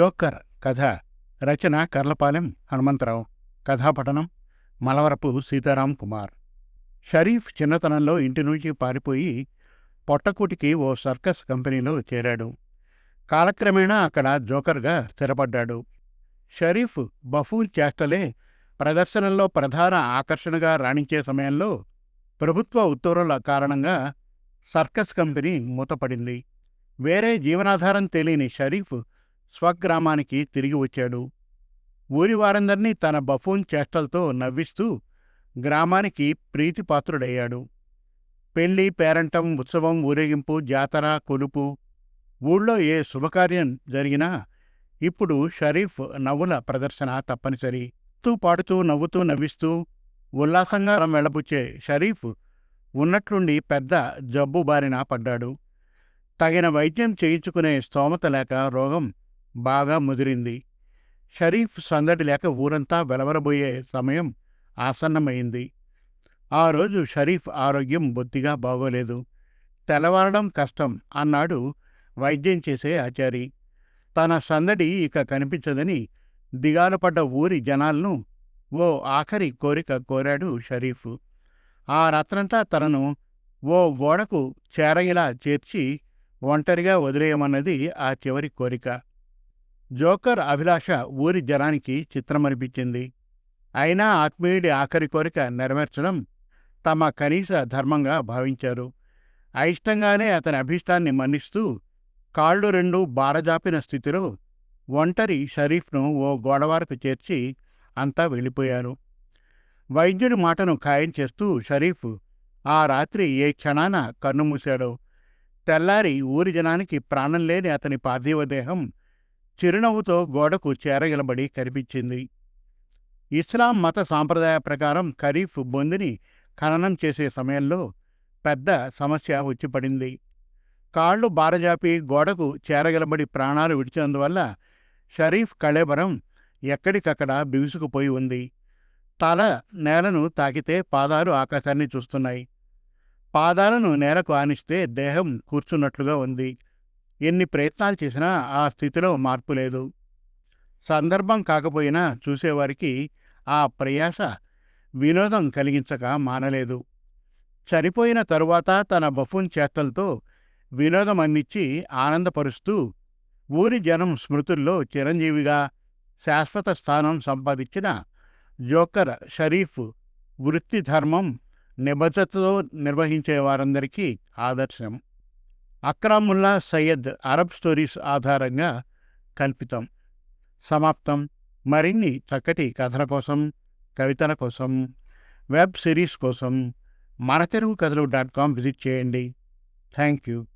Joker కథ రచన కర్లపాలెం హనుమంతరావు. కథాపఠనం మలవరపు సీతారాం కుమార్. షరీఫ్ చిన్నతనంలో ఇంటి నుంచి పారిపోయి పొట్టకూటికి ఓ సర్కస్ కంపెనీలో చేరాడు. కాలక్రమేణా అక్కడ జోకర్గా స్థిరపడ్డాడు. షరీఫ్ బఫూల్ చేష్టలే ప్రదర్శనల్లో ప్రధాన ఆకర్షణగా రాణించే సమయంలో ప్రభుత్వ ఉత్తర్వుల కారణంగా సర్కస్ కంపెనీ మూతపడింది. వేరే జీవనాధారం తెలియని షరీఫ్ స్వగ్రామానికి తిరిగి వచ్చాడు. ఊరివారందర్నీ తన బఫూన్ చేష్టలతో నవ్విస్తూ గ్రామానికి ప్రీతిపాత్రుడయ్యాడు. పెళ్ళి పేరంటం ఉత్సవం ఊరేగింపు జాతర కొలుపు ఊళ్ళో ఏ శుభకార్యం జరిగినా ఇప్పుడు షరీఫ్ నవ్వుల ప్రదర్శన తప్పనిసరి. తూ పాడుతూ నవ్వుతూ నవ్విస్తూ ఉల్లాసంగా వెళ్ళబుచ్చే షరీఫ్ ఉన్నట్లుండి పెద్ద జబ్బు బారిన పడ్డాడు. తగిన వైద్యం చేయించుకునే స్తోమత లేక రోగం బాగా ముదిరింది. షరీఫ్ సందడి లేక ఊరంతా వెలవరబోయే సమయం ఆసన్నమైంది. ఆ రోజు షరీఫ్ ఆరోగ్యం బొత్తిగా బాగోలేదు. తెల్లవారడం కష్టం అన్నాడు వైద్యం చేసే ఆచారి. తన సందడి ఇక కనిపించదని దిగాలుపడ్డ ఊరి జనాలను ఓ ఆఖరి కోరిక కోరాడు షరీఫ్. ఆ రాత్రంతా తనను ఓ గోడకు చేరగిలా చేర్చి ఒంటరిగా వదిలేయమన్నది ఆ చివరి కోరిక. జోకర్ అభిలాష ఊరి జనానికి చిత్రమనిపించింది. అయినా ఆత్మీయుడి ఆఖరి కోరిక నెరవేర్చడం తమ కనీస ధర్మంగా భావించారు. అయిష్టంగానే అతని అభీష్టాన్ని మన్నిస్తూ కాళ్ళు రెండు బారజాపిన స్థితిలో ఒంటరి షరీఫ్ను ఓ గోడవారకు చేర్చి అంతా వెళ్ళిపోయారు. వైద్యుడి మాటను ఖాయం చేస్తూ షరీఫ్ ఆ రాత్రి ఏ క్షణాన కన్నుమూశాడో. తెల్లారి ఊరి జనానికి ప్రాణం లేని అతని పార్థివ దేహం చిరునవ్వుతో గోడకు చేరగిలబడి కనిపించింది. ఇస్లాం మత సాంప్రదాయ ప్రకారం ఖరీఫ్ బొందిని ఖననం చేసే సమయంలో పెద్ద సమస్య వచ్చిపడింది కాళ్ళు బారజాపి గోడకు చేరగలబడి ప్రాణాలు విడిచినందువల్ల షరీఫ్ కళేబరం ఎక్కడికక్కడ బిగుసుకుపోయి ఉంది. తల నేలను తాకితే పాదాలు ఆకాశాన్ని చూస్తున్నాయి. పాదాలను నేలకు ఆనిస్తే దేహం కూర్చున్నట్లుగా ఉంది. ఎన్ని ప్రయత్నాలు చేసినా ఆ స్థితిలో మార్పు లేదు. సందర్భం కాకపోయినా చూసేవారికి ఆ ప్రయాస వినోదం కలిగించక మానలేదు. చనిపోయిన తరువాత తన బఫూన్ చేష్టలతో వినోదం అందించి ఆనందపరుస్తూ ఊరి జనం స్మృతుల్లో చిరంజీవిగా శాశ్వత స్థానం సంపాదించిన జోకర్ షరీఫ్ వృత్తి ధర్మం నిబద్ధతతో నిర్వహించే వారందరికీ ఆదర్శం. అక్రాముల్లా సయ్యద్ అరబ్ స్టోరీస్ ఆధారంగా కల్పితం. సమాప్తం. మరిన్ని చక్కటి కథల కోసం కవితల కోసం వెబ్ సిరీస్ కోసం మన తెలుగు కథలు డాట్ కామ్ విజిట్ చేయండి. Thank you